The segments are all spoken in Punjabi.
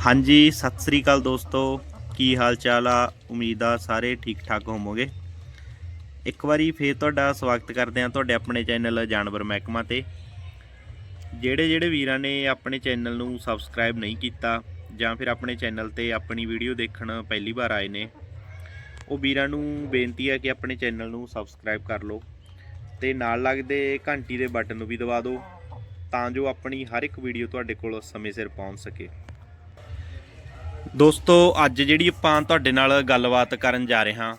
ਹਾਂਜੀ, ਸਤਿ ਸ੍ਰੀ ਅਕਾਲ ਦੋਸਤੋ। ਕੀ ਹਾਲ ਚਾਲ ਆ? ਉਮੀਦ ਆ ਸਾਰੇ ਠੀਕ ਠਾਕ ਹੋਵੋਗੇ। ਇੱਕ ਵਾਰੀ ਫੇਰ ਤੁਹਾਡਾ ਸਵਾਗਤ ਕਰਦੇ ਆ ਤੁਹਾਡੇ ਆਪਣੇ ਚੈਨਲ ਜਾਨਵਰ ਮਹਿਕਮਾ ਤੇ। ਜਿਹੜੇ ਜਿਹੜੇ ਵੀਰਾਂ ਨੇ ਆਪਣੇ ਚੈਨਲ ਨੂੰ ਸਬਸਕ੍ਰਾਈਬ ਨਹੀਂ ਕੀਤਾ ਜਾਂ ਫਿਰ ਆਪਣੇ ਚੈਨਲ ਤੇ ਆਪਣੀ ਵੀਡੀਓ ਦੇਖਣ ਪਹਿਲੀ ਵਾਰ ਆਏ ਨੇ, ਉਹ ਵੀਰਾਂ ਨੂੰ ਬੇਨਤੀ ਹੈ ਕਿ ਆਪਣੇ ਚੈਨਲ ਨੂੰ ਸਬਸਕ੍ਰਾਈਬ ਕਰ ਲਓ ਤੇ ਨਾਲ ਲੱਗਦੇ ਘੰਟੀ ਦੇ ਬਟਨ ਨੂੰ ਵੀ ਦਬਾ ਦਿਓ ਤਾਂ ਜੋ ਆਪਣੀ ਹਰ ਇੱਕ ਵੀਡੀਓ ਤੁਹਾਡੇ ਕੋਲ ਸਮੇਂ ਸਿਰ ਪਹੁੰਚ ਸਕੇ। ਦੋਸਤੋ, ਅੱਜ ਜਿਹੜੀ ਆਪਾਂ ਤੁਹਾਡੇ ਨਾਲ ਗੱਲਬਾਤ ਕਰਨ ਜਾ ਰਹੇ ਹਾਂ,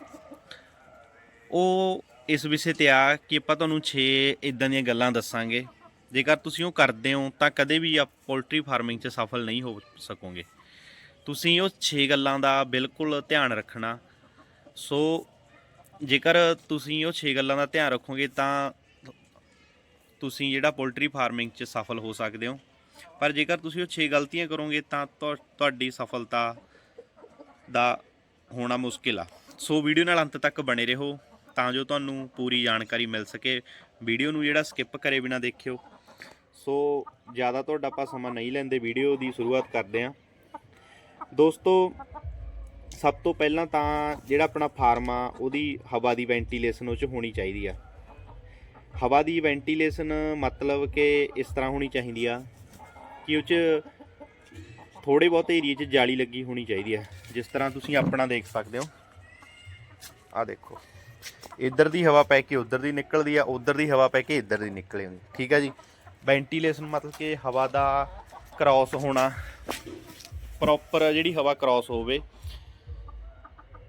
ਉਹ ਇਸ ਵਿਸ਼ੇ ਤੇ ਆ ਕਿ ਆਪਾਂ ਤੁਹਾਨੂੰ 6 ਇਦਾਂ ਦੀਆਂ ਗੱਲਾਂ ਦੱਸਾਂਗੇ। ਜੇਕਰ ਤੁਸੀਂ ਉਹ ਕਰਦੇ ਹੋ, ਤਾਂ ਕਦੇ ਵੀ ਆਪ ਪੋਲਟਰੀ ਫਾਰਮਿੰਗ 'ਚ ਸਫਲ ਨਹੀਂ ਹੋ ਸਕੋਗੇ। ਤੁਸੀਂ ਉਹ 6 ਗੱਲਾਂ ਦਾ ਬਿਲਕੁਲ ਧਿਆਨ ਰੱਖਣਾ। ਸੋ, ਜੇਕਰ ਤੁਸੀਂ ਉਹ 6 ਗੱਲਾਂ ਦਾ ਧਿਆਨ ਰੱਖੋਗੇ, ਤਾਂ ਤੁਸੀਂ ਜਿਹੜਾ ਪੋਲਟਰੀ ਫਾਰਮਿੰਗ 'ਚ ਸਫਲ ਹੋ ਸਕਦੇ ਹੋ। ਪਰ ਜੇਕਰ ਤੁਸੀਂ ਉਹ 6 ਗਲਤੀਆਂ ਕਰੋਗੇ, ਤਾਂ ਤੁਹਾਡੀ ਸਫਲਤਾ ਦਾ ਹੋਣਾ ਮੁਸ਼ਕਿਲ ਆ। ਸੋ ਵੀਡੀਓ ਨਾਲ ਅੰਤ ਤੱਕ ਬਣੇ ਰਹੋ, ਤਾਂ ਜੋ ਤੁਹਾਨੂੰ ਪੂਰੀ ਜਾਣਕਾਰੀ ਮਿਲ ਸਕੇ। ਵੀਡੀਓ ਨੂੰ ਜਿਹੜਾ ਸਕਿਪ ਕਰੇ ਬਿਨਾ ਦੇਖਿਓ। ਸੋ ਜ਼ਿਆਦਾ ਤੁਹਾਡਾ ਆਪਾਂ ਸਮਾਂ ਨਹੀਂ ਲੈਂਦੇ, ਵੀਡੀਓ ਦੀ ਸ਼ੁਰੂਆਤ ਕਰਦੇ ਹਾਂ। ਦੋਸਤੋ, ਸਭ ਤੋਂ ਪਹਿਲਾਂ ਤਾਂ ਜਿਹੜਾ ਆਪਣਾ ਫਾਰਮ ਆ, ਉਹਦੀ ਹਵਾ ਦੀ ਵੈਂਟੀਲੇਸ਼ਨ ਉਹ 'ਚ ਹੋਣੀ ਚਾਹੀਦੀ ਆ। ਹਵਾ ਦੀ ਵੈਂਟੀਲੇਸ਼ਨ ਮਤਲਬ ਕਿ ਇਸ ਤਰ੍ਹਾਂ ਹੋਣੀ ਚਾਹੀਦੀ ਆ ਕਿ ਉਹ 'ਚ ਥੋੜੇ ਬਹੁਤ ਏਰੀਆ 'ਚ ਜਾਲੀ ਲੱਗੀ ਹੋਣੀ ਚਾਹੀਦੀ ਹੈ। ਜਿਸ ਤਰ੍ਹਾਂ ਤੁਸੀਂ ਆਪਣਾ ਦੇਖ ਸਕਦੇ ਹੋ। ਆ ਦੇਖੋ। ਇੱਧਰ ਦੀ ਹਵਾ ਪੈ ਕੇ ਉੱਧਰ ਦੀ ਨਿਕਲਦੀ ਆ, ਉੱਧਰ ਦੀ ਹਵਾ ਪੈ ਕੇ ਇੱਧਰ ਦੀ ਨਿਕਲੇ ਹੁੰਦੀ ਠੀਕ ਹੈ ਜੀ? ਵੈਂਟੀਲੇਸ਼ਨ ਮਤਲਬ ਕਿ ਹਵਾ ਦਾ ਕ੍ਰਾਸ ਹੋਣਾ। ਪ੍ਰੋਪਰ ਜਿਹੜੀ ਹਵਾ ਕ੍ਰਾਸ ਹੋਵੇ।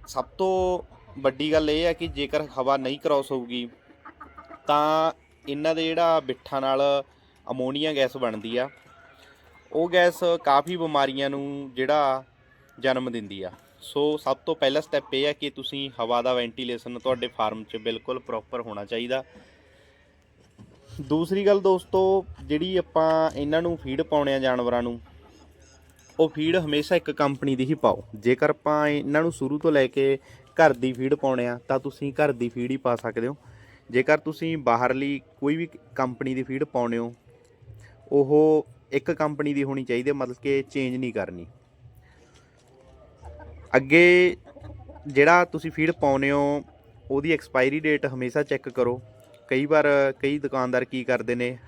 ਸਭ ਤੋਂ ਵੱਡੀ ਗੱਲ ਇਹ ਹੈ ਕਿ ਜੇਕਰ ਹਵਾ ਨਹੀਂ ਕ੍ਰਾਸ ਹੋਊਗੀ, ਤਾਂ ਇਹਨਾਂ ਦੇ ਜਿਹੜਾ ਬਿੱਠਾਂ ਨਾਲ ਅਮੋਨੀਆ ਗੈਸ ਬਣਦੀ ਆ। ਉਹ ਗੈਸ ਕਾਫੀ ਬਿਮਾਰੀਆਂ ਨੂੰ ਜਿਹੜਾ ਜਨਮ ਦਿੰਦੀ ਆ। ਸੋ ਸਭ ਤੋਂ ਪਹਿਲਾ ਸਟੈਪ ਇਹ ਹੈ ਕਿ ਤੁਸੀਂ ਹਵਾ ਦਾ ਵੈਂਟੀਲੇਸ਼ਨ ਤੁਹਾਡੇ ਫਾਰਮ 'ਚ ਬਿਲਕੁਲ ਪ੍ਰੋਪਰ ਹੋਣਾ ਚਾਹੀਦਾ। ਦੂਸਰੀ ਗੱਲ ਦੋਸਤੋ, ਜਿਹੜੀ ਆਪਾਂ ਇਹਨਾਂ ਨੂੰ ਫੀਡ ਪਾਉਣੇ ਆ ਜਾਨਵਰਾਂ ਨੂੰ, ਉਹ ਫੀਡ ਹਮੇਸ਼ਾ ਇੱਕ ਕੰਪਨੀ ਦੀ ਹੀ ਪਾਓ। ਜੇਕਰ ਆਪਾਂ ਇਹਨਾਂ ਨੂੰ ਸ਼ੁਰੂ ਤੋਂ ਲੈ ਕੇ ਘਰ ਦੀ ਫੀਡ ਪਾਉਣੇ ਆ, ਤਾਂ ਤੁਸੀਂ ਘਰ ਦੀ ਫੀਡ ਹੀ ਪਾ ਸਕਦੇ ਹੋ। ਜੇਕਰ ਤੁਸੀਂ ਬਾਹਰਲੀ ਕੋਈ ਵੀ ਕੰਪਨੀ ਦੀ ਫੀਡ ਪਾਉਣੇ ਹੋ, ਉਹ ਇੱਕ ਕੰਪਨੀ ਦੀ ਹੋਣੀ ਚਾਹੀਦੀ ਹੈ, ਮਤਲਬ ਕਿ ਚੇਂਜ ਨਹੀਂ ਕਰਨੀ। ਅੱਗੇ ਜਿਹੜਾ ਤੁਸੀਂ ਫੀਡ ਪਾਉਨੇ ਹੋ, ਉਹਦੀ ਐਕਸਪਾਇਰੀ ਡੇਟ ਹਮੇਸ਼ਾ ਚੈੱਕ ਕਰੋ। ਕਈ ਵਾਰ ਕਈ ਦੁਕਾਨਦਾਰ ਕੀ ਕਰਦੇ ਨੇ,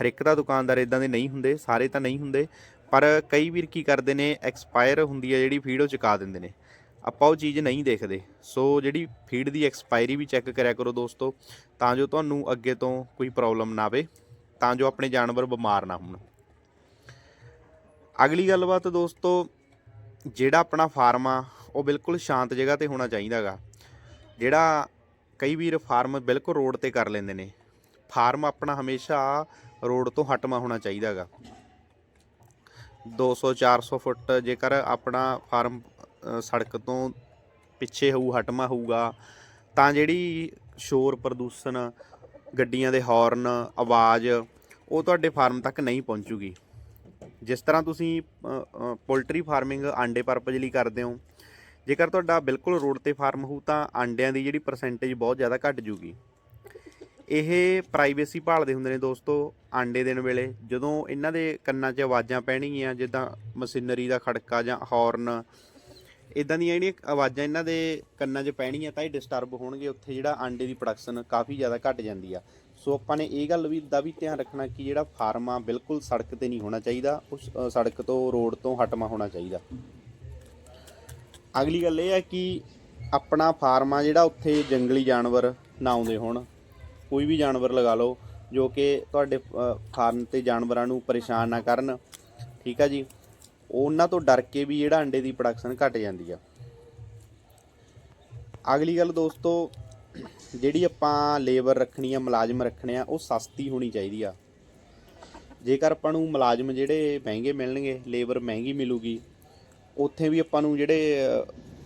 ਹਰ ਇੱਕ ਦਾ ਦੁਕਾਨਦਾਰ ਇਦਾਂ ਦੇ ਨਹੀਂ ਹੁੰਦੇ, ਸਾਰੇ ਤਾਂ ਨਹੀਂ ਹੁੰਦੇ, ਪਰ ਕਈ ਵੀਰ ਕੀ ਕਰਦੇ ਨੇ ਐਕਸਪਾਇਰ ਹੁੰਦੀ ਹੈ ਜਿਹੜੀ ਫੀਡ ਉਹ ਚੁਕਾ ਦਿੰਦੇ ਨੇ। ਆਪਾਂ ਉਹ ਚੀਜ਼ ਨਹੀਂ ਦੇਖਦੇ। ਸੋ ਜਿਹੜੀ ਫੀਡ ਦੀ ਐਕਸਪਾਇਰੀ ਵੀ ਚੈੱਕ ਕਰਿਆ ਕਰੋ ਦੋਸਤੋ, ਤਾਂ ਜੋ ਤੁਹਾਨੂੰ ਅੱਗੇ ਤੋਂ ਕੋਈ ਪ੍ਰੋਬਲਮ ਨਾ ਆਵੇ, ਤਾਂ ਜੋ ਆਪਣੇ ਜਾਨਵਰ ਬਿਮਾਰ ਨਾ ਹੋਣ। ਅਗਲੀ ਗੱਲਬਾਤ ਦੋਸਤੋ, ਜਿਹੜਾ ਆਪਣਾ ਫਾਰਮ ਆ, ਉਹ ਬਿਲਕੁਲ ਸ਼ਾਂਤ ਜਗ੍ਹਾ ਤੇ ਹੋਣਾ ਚਾਹੀਦਾਗਾ ਜਿਹੜਾ ਕਈ ਵੀਰ ਫਾਰਮ ਬਿਲਕੁਲ ਰੋਡ ਤੇ ਕਰ ਲੈਂਦੇ ਨੇ। ਫਾਰਮ ਆਪਣਾ ਹਮੇਸ਼ਾ ਰੋਡ ਤੋਂ ਹਟਵਾ ਹੋਣਾ ਚਾਹੀਦਾਗਾ 200 400 ਫੁੱਟ ਜੇਕਰ ਆਪਣਾ ਫਾਰਮ ਸੜਕ ਤੋਂ ਪਿੱਛੇ ਹੋਊ, ਹਟਵਾ ਹੋਊਗਾ, ਤਾਂ ਜਿਹੜੀ ਸ਼ੋਰ ਪ੍ਰਦੂਸ਼ਣ, ਗੱਡੀਆਂ ਦੇ ਹਾਰਨ, ਆਵਾਜ਼, ਉਹ ਤੁਹਾਡੇ ਫਾਰਮ ਤੱਕ ਨਹੀਂ ਪਹੁੰਚੂਗੀ। ਜਿਸ ਤਰ੍ਹਾਂ ਤੁਸੀਂ ਪੋਲਟਰੀ ਫਾਰਮਿੰਗ ਆਂਡੇ ਪਰਪਸ ਲਈ ਕਰਦੇ ਹੋ, ਜੇਕਰ ਤੁਹਾਡਾ ਬਿਲਕੁਲ ਰੋਡ ਤੇ ਫਾਰਮ ਹੋਊ ਤਾਂ ਆਂਡਿਆਂ ਦੀ ਜਿਹੜੀ ਪਰਸੈਂਟੇਜ ਬਹੁਤ ਜ਼ਿਆਦਾ ਘਟ ਜੂਗੀ। ਇਹ ਪ੍ਰਾਈਵੇਸੀ ਭਾਲਦੇ ਹੁੰਦੇ ਨੇ ਦੋਸਤੋ ਆਂਡੇ ਦੇਣ ਵੇਲੇ। ਜਦੋਂ ਇਹਨਾਂ ਦੇ ਕੰਨਾਂ 'ਚ ਆਵਾਜ਼ਾਂ ਪੈਣਗੀਆਂ, ਜਿੱਦਾਂ ਮਸ਼ੀਨਰੀ ਦਾ ਖੜਕਾ ਜਾਂ ਹਾਰਨ ਇਦਾਂ ਦੀਆਂ ਜਿਹੜੀਆਂ ਆਵਾਜ਼ਾਂ ਇਹਨਾਂ ਦੇ ਕੰਨਾਂ 'ਚ ਪੈਣਗੀਆਂ ਤਾਂ ਇਹ ਡਿਸਟਰਬ ਹੋਣਗੇ, ਉੱਥੇ ਜਿਹੜਾ ਆਂਡੇ ਦੀ ਪ੍ਰੋਡਕਸ਼ਨ ਕਾਫੀ ਜ਼ਿਆਦਾ ਘਟ ਜਾਂਦੀ ਆ। ਸੋ ਆਪਾਂ ਨੇ ਇਹ ਗੱਲ ਵੀ ਦਾ ਵੀ ਧਿਆਨ ਰੱਖਣਾ ਕਿ ਜਿਹੜਾ ਫਾਰਮ ਆ ਬਿਲਕੁਲ ਸੜਕ ਤੇ ਨਹੀਂ ਹੋਣਾ ਚਾਹੀਦਾ, ਉਸ ਸੜਕ ਤੋਂ ਰੋਡ ਤੋਂ ਹਟਵਾ ਹੋਣਾ ਚਾਹੀਦਾ। ਅਗਲੀ ਗੱਲ ਇਹ ਹੈ ਕਿ ਆਪਣਾ ਫਾਰਮ ਆ ਜਿਹੜਾ ਉੱਥੇ ਜੰਗਲੀ ਜਾਨਵਰ ਨਾ ਆਉਂਦੇ ਹੋਣ, ਕੋਈ ਵੀ ਜਾਨਵਰ ਲਗਾ ਲਓ, ਜੋ ਕਿ ਤੁਹਾਡੇ ਫਾਰਮ ਤੇ ਜਾਨਵਰਾਂ ਨੂੰ ਪਰੇਸ਼ਾਨ ਨਾ ਕਰਨ, ਠੀਕ ਆ ਜੀ? ਉਹਨਾਂ ਤੋਂ ਡਰ ਕੇ ਵੀ ਜਿਹੜਾ ਅੰਡੇ ਦੀ ਪ੍ਰੋਡਕਸ਼ਨ ਘਟ ਜਾਂਦੀ ਆ। ਅਗਲੀ ਗੱਲ ਦੋਸਤੋ ਜਿਹੜੀ ਆਪਾਂ ਲੇਬਰ ਰੱਖਣੀ ਆ, ਮੁਲਾਜ਼ਮ ਰੱਖਣੇ ਆ, ਉਹ ਸਸਤੀ ਹੋਣੀ ਚਾਹੀਦੀ ਆ। ਜੇਕਰ ਆਪਾਂ ਨੂੰ ਮੁਲਾਜ਼ਮ ਜਿਹੜੇ ਮਹਿੰਗੇ ਮਿਲਣਗੇ, ਲੇਬਰ ਮਹਿੰਗੀ ਮਿਲੂਗੀ, ਉੱਥੇ ਵੀ ਆਪਾਂ ਨੂੰ ਜਿਹੜੇ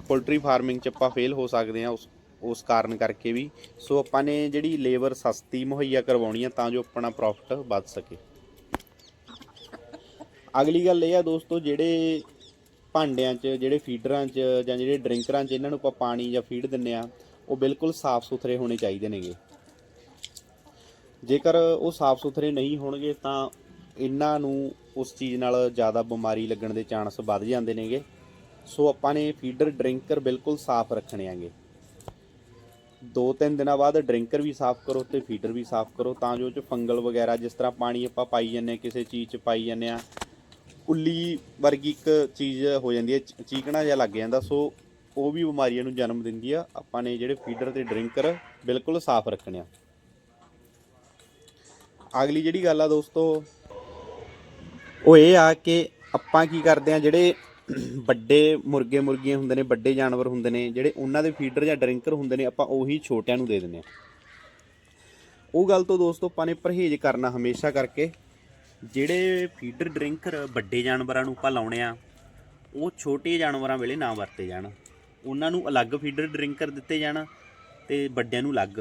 ਪੋਲਟਰੀ ਫਾਰਮਿੰਗ 'ਚ ਆਪਾਂ ਫੇਲ ਹੋ ਸਕਦੇ ਆ ਉਸ ਉਸ ਕਾਰਨ ਕਰਕੇ ਵੀ। ਸੋ ਆਪਾਂ ਨੇ ਜਿਹੜੀ ਲੇਬਰ ਸਸਤੀ ਮੁਹੱਈਆ ਕਰਵਾਉਣੀ ਆ, ਤਾਂ ਜੋ ਆਪਣਾ ਪ੍ਰੋਫਿਟ ਵੱਧ ਸਕੇ। ਅਗਲੀ ਗੱਲ ਇਹ ਆ ਦੋਸਤੋ, ਜਿਹੜੇ ਭਾਂਡਿਆਂ 'ਚ, ਜਿਹੜੇ ਫੀਡਰਾਂ 'ਚ ਜਾਂ ਜਿਹੜੇ ਡਰਿੰਕਰਾਂ 'ਚ, ਇਹਨਾਂ ਨੂੰ ਆਪਾਂ ਪਾਣੀ ਜਾਂ ਫੀਡ ਦਿੰਨੇ ਆ। ਉਹ ਬਿਲਕੁਲ ਸਾਫ਼ ਸੁਥਰੇ ਹੋਣੇ ਚਾਹੀਦੇ ਨੇਗੇ। ਜੇਕਰ ਉਹ ਸਾਫ਼ ਸੁਥਰੇ ਨਹੀਂ ਹੋਣਗੇ ਤਾਂ ਇਹਨਾਂ ਨੂੰ ਉਸ ਚੀਜ਼ ਨਾਲ ਜ਼ਿਆਦਾ ਬਿਮਾਰੀ ਲੱਗਣ ਦੇ ਚਾਂਸ ਵੱਧ ਜਾਂਦੇ ਨੇਗੇ। ਸੋ ਆਪਾਂ ਨੇ ਫੀਡਰ ਡਰਿੰਕਰ ਬਿਲਕੁਲ ਸਾਫ਼ ਰੱਖਣੇ ਆਂਗੇ। ਦੋ ਤਿੰਨ ਦਿਨਾਂ ਬਾਅਦ ਡਰਿੰਕਰ ਵੀ ਸਾਫ਼ ਕਰੋ ਤੇ ਫੀਡਰ ਵੀ ਸਾਫ਼ ਕਰੋ, ਤਾਂ ਜੋ 'ਚ ਫੰਗਲ ਵਗੈਰਾ ਜਿਸ ਤਰ੍ਹਾਂ ਪਾਣੀ ਆਪਾਂ ਪਾਈ ਜਾਂਦੇ ਹਾਂ, ਕਿਸੇ ਚੀਜ਼ 'ਚ ਪਾਈ ਜਾਂਦੇ ਆ ਉੱਲੀ ਵਰਗੀ ਇੱਕ ਚੀਜ਼ ਹੋ ਜਾਂਦੀ ਹੈ, ਚੀਕਣਾ ਜਿਹਾ ਲੱਗ ਜਾਂਦਾ। ਸੋ ਉਹ ਵੀ ਬਿਮਾਰੀਆਂ ਨੂੰ ਜਨਮ ਦਿੰਦੀ ਆ। ਆਪਾਂ ਨੇ ਜਿਹੜੇ ਫੀਡਰ ਤੇ ਡਰਿੰਕਰ ਬਿਲਕੁਲ ਸਾਫ਼ ਰੱਖਣੇ ਆ। ਅਗਲੀ ਜਿਹੜੀ ਗੱਲ ਆ ਦੋਸਤੋ, ਉਹ ਇਹ ਆ ਕਿ ਆਪਾਂ ਕੀ ਕਰਦੇ ਆ, ਜਿਹੜੇ ਵੱਡੇ ਮੁਰਗੇ ਮੁਰਗੀਆਂ ਹੁੰਦੇ ਨੇ, ਵੱਡੇ ਜਾਨਵਰ ਹੁੰਦੇ ਨੇ, ਜਿਹੜੇ ਉਹਨਾਂ ਦੇ ਫੀਡਰ ਜਾਂ ਡਰਿੰਕਰ ਹੁੰਦੇ ਨੇ, ਆਪਾਂ ਉਹੀ ਛੋਟਿਆਂ ਨੂੰ ਦੇ ਦਿੰਦੇ ਆ। ਉਹ ਗੱਲ ਤੋਂ ਦੋਸਤੋ ਆਪਾਂ ਨੇ ਪਰਹੇਜ਼ ਕਰਨਾ ਹਮੇਸ਼ਾ ਕਰਕੇ, ਜਿਹੜੇ ਫੀਡਰ ਡਰਿੰਕਰ ਵੱਡੇ ਜਾਨਵਰਾਂ ਨੂੰ ਆਪਾਂ ਲਾਉਣੇ ਆ, ਉਹ ਛੋਟੇ ਜਾਨਵਰਾਂ ਵੇਲੇ ਨਾ ਵਰਤੇ ਜਾਣ। ਉਹਨਾਂ ਨੂੰ ਅਲੱਗ ਫੀਡਰ ਡਰਿੰਕਰ ਦਿੱਤੇ ਜਾਣ ਤੇ ਵੱਡਿਆਂ ਨੂੰ ਅਲੱਗ।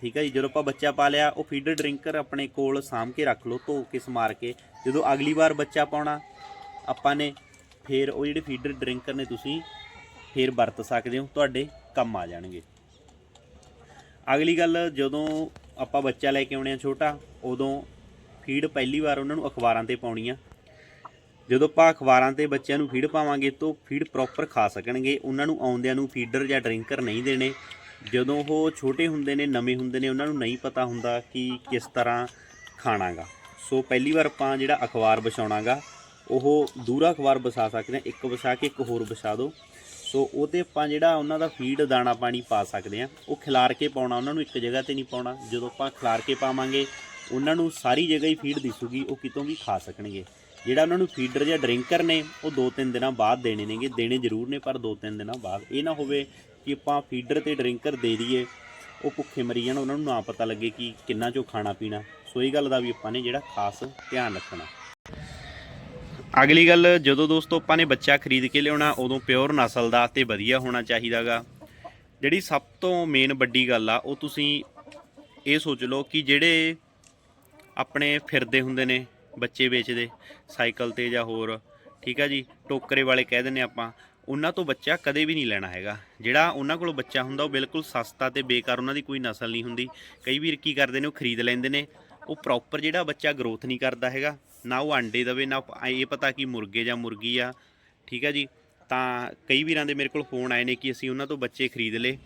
ਠੀਕ ਹੈ ਜੀ, ਜਦੋਂ ਆਪਾਂ ਬੱਚਾ ਪਾ ਲਿਆ, ਉਹ ਫੀਡਰ ਡਰਿੰਕਰ ਆਪਣੇ ਕੋਲ ਸਾਂਭ ਕੇ ਰੱਖ ਲਓ, ਧੋ ਕੇ, ਸਮਾਰ ਕੇ। ਜਦੋਂ ਅਗਲੀ ਵਾਰ ਬੱਚਾ ਪਾਉਣਾ, ਆਪਾਂ ਨੇ ਫਿਰ ਉਹ ਜਿਹੜੇ ਫੀਡਰ ਡਰਿੰਕਰ ਨੇ ਤੁਸੀਂ ਫਿਰ ਵਰਤ ਸਕਦੇ ਹੋ, ਤੁਹਾਡੇ ਕੰਮ ਆ ਜਾਣਗੇ। ਅਗਲੀ ਗੱਲ, ਜਦੋਂ ਆਪਾਂ ਬੱਚਾ ਲੈ ਕੇ ਆਉਣੇ ਆ ਛੋਟਾ, ਉਦੋਂ ਫੀਡ ਪਹਿਲੀ ਵਾਰ ਉਹਨਾਂ ਨੂੰ ਅਖਬਾਰਾਂ ਤੇ ਪਾਉਣੀ ਆ। ਜਦੋਂ ਆਪਾਂ ਅਖਬਾਰਾਂ ਤੇ ਬੱਚਿਆਂ ਨੂੰ ਫੀਡ ਪਾਵਾਂਗੇ ਤਾਂ ਫੀਡ ਪ੍ਰੋਪਰ ਖਾ ਸਕਣਗੇ। ਉਹਨਾਂ ਨੂੰ ਆਉਂਦਿਆਂ ਨੂੰ ਫੀਡਰ ਜਾਂ ਡਰਿੰਕਰ ਨਹੀਂ ਦੇਣੇ। ਜਦੋਂ ਉਹ ਛੋਟੇ ਹੁੰਦੇ ਨੇ, ਨਵੇਂ ਹੁੰਦੇ ਨੇ, ਉਹਨਾਂ ਨੂੰ ਨਹੀਂ ਪਤਾ ਹੁੰਦਾ ਕਿ ਕਿਸ ਤਰ੍ਹਾਂ ਖਾਣਾਗਾ। ਸੋ ਪਹਿਲੀ ਵਾਰ ਆਪਾਂ ਜਿਹੜਾ ਅਖਬਾਰ ਵਿਛਾਉਣਾਗਾ, ਉਹ ਦੂਰਾ ਅਖਬਾਰ ਵਿਛਾ ਸਕਦੇ ਹਾਂ। ਇੱਕ ਵਿਛਾ ਕੇ ਇੱਕ ਹੋਰ ਵਿਛਾ ਦਿਓ। ਸੋ ਉਹਤੇ ਆਪਾਂ ਜਿਹੜਾ ਉਹਨਾਂ ਦਾ ਫੀਡ ਦਾਣਾ ਪਾਣੀ ਪਾ ਸਕਦੇ ਹਾਂ। ਉਹ ਖਿਲਾਰ ਕੇ ਪਾਉਣਾ, ਉਹਨਾਂ ਨੂੰ ਇੱਕ ਜਗ੍ਹਾ ਤੇ ਨਹੀਂ ਪਾਉਣਾ। ਜਦੋਂ ਆਪਾਂ ਖਿਲਾਰ ਕੇ ਪਾਵਾਂਗੇ, ਉਹਨਾਂ ਨੂੰ ਸਾਰੀ ਜਗ੍ਹਾ ਹੀ ਫੀਡ ਦਿਸੂਗੀ, ਉਹ ਕਿਤੋਂ ਵੀ ਖਾ ਸਕਣਗੇ। ਜਿਹੜਾ ਉਹਨਾਂ ਨੂੰ ਫੀਡਰ ਜਾਂ ਡਰਿੰਕਰ ਨੇ, ਉਹ 2-3 ਦਿਨਾਂ ਬਾਅਦ ਦੇਣੇ ਨੇਗੇ। ਦੇਣੇ ਜ਼ਰੂਰ ਨੇ, ਪਰ 2-3 ਦਿਨਾਂ ਬਾਅਦ। ਇਹ ਨਾ ਹੋਵੇ ਕਿ ਆਪਾਂ ਫੀਡਰ ਤੇ ਡਰਿੰਕਰ ਦੇ ਦਈਏ, ਉਹ ਭੁੱਖੇ ਮਰੀ ਜਾਣ, ਉਹਨਾਂ ਨੂੰ ਨਾ ਪਤਾ ਲੱਗੇ ਕਿ ਕਿੰਨਾ ਚੋ ਖਾਣਾ ਪੀਣਾ। ਸੋ ਇਹ ਗੱਲ ਦਾ ਵੀ ਆਪਾਂ ਨੇ ਜਿਹੜਾ ਖਾਸ ਧਿਆਨ ਰੱਖਣਾ। ਅਗਲੀ ਗੱਲ, ਜਦੋਂ ਦੋਸਤੋ ਆਪਾਂ ਨੇ ਬੱਚਾ ਖਰੀਦ ਕੇ ਲਿਆਉਣਾ, ਉਦੋਂ ਪਿਓਰ ਨਸਲ ਦਾ ਤੇ ਵਧੀਆ ਹੋਣਾ ਚਾਹੀਦਾਗਾ। ਜਿਹੜੀ ਸਭ ਤੋਂ ਮੇਨ ਵੱਡੀ ਗੱਲ ਆ, ਉਹ ਤੁਸੀਂ ਇਹ ਸੋਚ ਲਓ ਕਿ ਜਿਹੜੇ ਆਪਣੇ ਫਿਰਦੇ ਹੁੰਦੇ ਨੇ ਬੱਚੇ ਵੇਚਦੇ, ਸਾਈਕਲ ਤੇ ਜਾਂ ਹੋਰ, ਠੀਕ ਆ ਜੀ, ਟੋਕਰੇ ਵਾਲੇ ਕਹਿ ਦਿੰਦੇ ਆਪਾਂ, ਉਹਨਾਂ ਤੋਂ ਬੱਚਾ ਕਦੇ ਵੀ ਨਹੀਂ ਲੈਣਾ ਹੈਗਾ। ਜਿਹੜਾ ਉਹਨਾਂ ਕੋਲ ਬੱਚਾ ਹੁੰਦਾ, ਉਹ ਬਿਲਕੁਲ ਸਸਤਾ ਤੇ ਬੇਕਾਰ ਉਹਨਾਂ ਦੀ ਕੋਈ ਨਸਲ ਨਹੀਂ ਹੁੰਦੀ। ਕਈ ਵੀਰ ਕੀ ਕਰਦੇ ਨੇ, ਉਹ ਖਰੀਦ ਲੈਂਦੇ ਨੇ। ਉਹ ਪ੍ਰੋਪਰ ਜਿਹੜਾ ਬੱਚਾ ਗਰੋਥ ਨਹੀਂ ਕਰਦਾ ਹੈਗਾ, ਨਾ ਉਹ ਆਂਡੇ ਦਵੇ, ਨਾ ਇਹ ਪਤਾ ਕਿ ਮੁਰਗੇ ਜਾਂ ਮੁਰਗੀ ਆ, ਠੀਕ ਹੈ ਜੀ। ਤਾਂ ਕਈ ਵੀਰਾਂ ਦੇ ਮੇਰੇ ਕੋਲ ਫੋਨ ਆਏ ਨੇ ਕਿ ਅਸੀਂ ਉਹਨਾਂ ਤੋਂ ਬੱਚੇ ਖਰੀਦ ਲਏ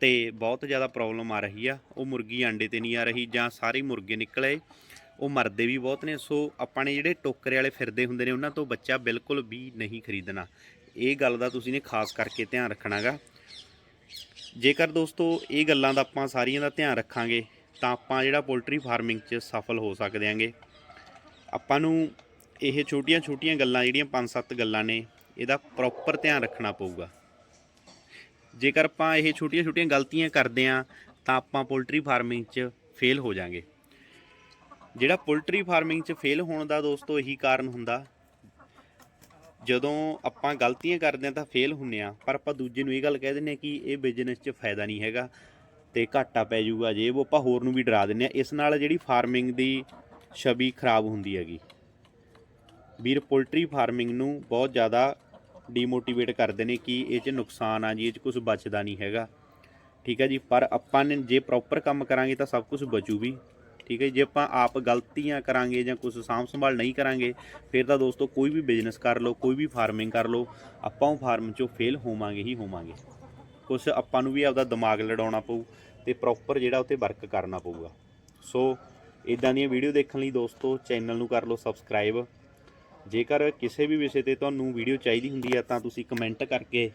ਤੇ ਬਹੁਤ ਜ਼ਿਆਦਾ ਪ੍ਰੋਬਲਮ ਆ ਰਹੀ ਆ। ਉਹ ਮੁਰਗੀ ਆਂਡੇ ਤੇ ਨਹੀਂ ਆ ਰਹੀ ਜਾਂ ਸਾਰੇ ਮੁਰਗੇ ਨਿਕਲੇ। ਉਹ ਮਰਦੇ ਵੀ ਬਹੁਤ ਨੇ, ਸੋ ਆਪਾਂ ਨੇ ਜਿਹੜੇ ਟੋਕਰੇ ਵਾਲੇ ਫਿਰਦੇ ਹੁੰਦੇ ਨੇ, ਉਹਨਾਂ ਤੋਂ ਬੱਚਾ ਬਿਲਕੁਲ ਵੀ ਨਹੀਂ ਖਰੀਦਣਾ। ਇਹ ਗੱਲ ਦਾ ਤੁਸੀਂ ਨੇ ਖਾਸ ਕਰਕੇ ਧਿਆਨ ਰੱਖਣਾਗਾ। ਜੇਕਰ ਦੋਸਤੋ, ਇਹ ਗੱਲਾਂ ਦਾ ਆਪਾਂ ਸਾਰੀਆਂ ਦਾ ਧਿਆਨ ਰੱਖਾਂਗੇ, ਤਾਂ ਆਪਾਂ ਜਿਹੜਾ ਪੋਲਟਰੀ ਫਾਰਮਿੰਗ 'ਚ ਸਫਲ ਹੋ ਸਕਦੇ ਆਂਗੇ। ਆਪਾਂ ਨੂੰ ਇਹ ਛੋਟੀਆਂ-ਛੋਟੀਆਂ ਗੱਲਾਂ, ਜਿਹੜੀਆਂ 5-7 ਗੱਲਾਂ ਨੇ, ਇਹਦਾ ਪ੍ਰੋਪਰ ਧਿਆਨ ਰੱਖਣਾ ਪਊਗਾ। ਜੇਕਰ ਆਪਾਂ ਇਹ ਛੋਟੀਆਂ-ਛੋਟੀਆਂ ਗਲਤੀਆਂ ਕਰਦੇ ਆਂ, ਤਾਂ ਆਪਾਂ ਪੋਲਟਰੀ ਫਾਰਮਿੰਗ 'ਚ ਫੇਲ ਹੋ ਜਾਾਂਗੇ। ਜਿਹੜਾ ਪੋਲਟਰੀ ਫਾਰਮਿੰਗ 'ਚ ਫੇਲ ਹੋਣ ਦਾ ਦੋਸਤੋ ਇਹੀ ਕਾਰਨ ਹੁੰਦਾ। ਜਦੋਂ ਆਪਾਂ ਗਲਤੀਆਂ ਕਰਦੇ ਆਂ ਤਾਂ ਫੇਲ ਹੁੰਨੇ ਆ ਪਰ ਆਪਾਂ ਦੂਜੇ ਨੂੰ ਇਹ ਗੱਲ ਕਹਿ ਦਿੰਨੇ ਆ ਕਿ ਇਹ ਬਿਜ਼ਨਸ 'ਚ ਫਾਇਦਾ ਨਹੀਂ ਹੈਗਾ ਤੇ ਘਾਟਾ ਪੈ ਜਾਊਗਾ ਜੇ, ਉਹ ਆਪਾਂ ਹੋਰ ਨੂੰ ਵੀ ਡਰਾ ਦਿੰਨੇ ਆ ਇਸ ਨਾਲ ਜਿਹੜੀ ਫਾਰਮਿੰਗ ਦੀ ਛਵੀ ਖਰਾਬ ਹੁੰਦੀ ਹੈਗੀ। ਵੀਰ, ਪੋਲਟਰੀ ਫਾਰਮਿੰਗ ਨੂੰ ਬਹੁਤ ਜ਼ਿਆਦਾ ਡੀਮੋਟੀਵੇਟ ਕਰਦੇ ਨੇ ਕਿ ਇਹ 'ਚ ਨੁਕਸਾਨ ਆ ਜੀ, ਇਹ 'ਚ ਕੁਝ ਬਚਦਾ ਨਹੀਂ ਹੈਗਾ। ਠੀਕ ਹੈ ਜੀ, ਪਰ ਆਪਾਂ ਨੇ ਜੇ ਪ੍ਰੋਪਰ ਕੰਮ ਕਰਾਂਗੇ ਤਾਂ ਸਭ ਕੁਝ ਬਚੂ ਵੀ ਠੀਕ ਹੈ ਜੇ? ਆਪਾਂ ਆਪ ਗਲਤੀਆਂ ਕਰਾਂਗੇ ਜਾਂ ਕੁਝ ਸਾਂਭ ਸੰਭਾਲ ਨਹੀਂ ਕਰਾਂਗੇ, ਫਿਰ ਤਾਂ ਦੋਸਤੋ ਕੋਈ ਵੀ ਬਿਜ਼ਨਸ ਕਰ ਲਓ, ਕੋਈ ਵੀ ਫਾਰਮਿੰਗ ਕਰ ਲਓ, ਆਪਾਂ ਉਹ ਫਾਰਮ 'ਚੋਂ ਫੇਲ ਹੋਵਾਂਗੇ ਹੀ ਹੋਵਾਂਗੇ। ਕੁਝ ਆਪਾਂ ਨੂੰ ਵੀ ਆਪਦਾ ਦਿਮਾਗ ਲੜਾਉਣਾ ਪਊ ਤੇ ਪ੍ਰੋਪਰ ਜਿਹੜਾ ਉੱਤੇ ਵਰਕ ਕਰਨਾ ਪਊਗਾ। ਸੋ ਇਦਾਂ ਦੀਆਂ ਵੀਡੀਓ ਦੇਖਣ ਲਈ ਦੋਸਤੋ ਚੈਨਲ ਨੂੰ ਕਰ ਲਓ ਸਬਸਕ੍ਰਾਈਬ ਜੇਕਰ ਕਿਸੇ ਵੀ ਵਿਸ਼ੇ ਤੇ ਤੁਹਾਨੂੰ ਵੀਡੀਓ ਚਾਹੀਦੀ ਹੁੰਦੀ ਹੈ ਤਾਂ ਤੁਸੀਂ ਕਮੈਂਟ ਕਰਕੇ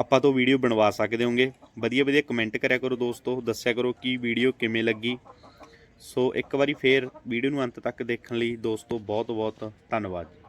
ਆਪਾਂ ਤੋਂ ਵੀਡੀਓ ਬਣਵਾ ਸਕਦੇ ਹੋਗੇ। ਵਧੀਆ ਵਧੀਆ ਕਮੈਂਟ ਕਰਿਆ ਕਰੋ ਦੋਸਤੋ, ਦੱਸਿਆ ਕਰੋ ਕਿ ਵੀਡੀਓ ਕਿਵੇਂ ਲੱਗੀ। ਸੋ ਇੱਕ ਵਾਰੀ ਫੇਰ ਵੀਡੀਓ ਨੂੰ ਅੰਤ ਤੱਕ ਦੇਖਣ ਲਈ ਦੋਸਤੋ ਬਹੁਤ ਬਹੁਤ ਧੰਨਵਾਦ।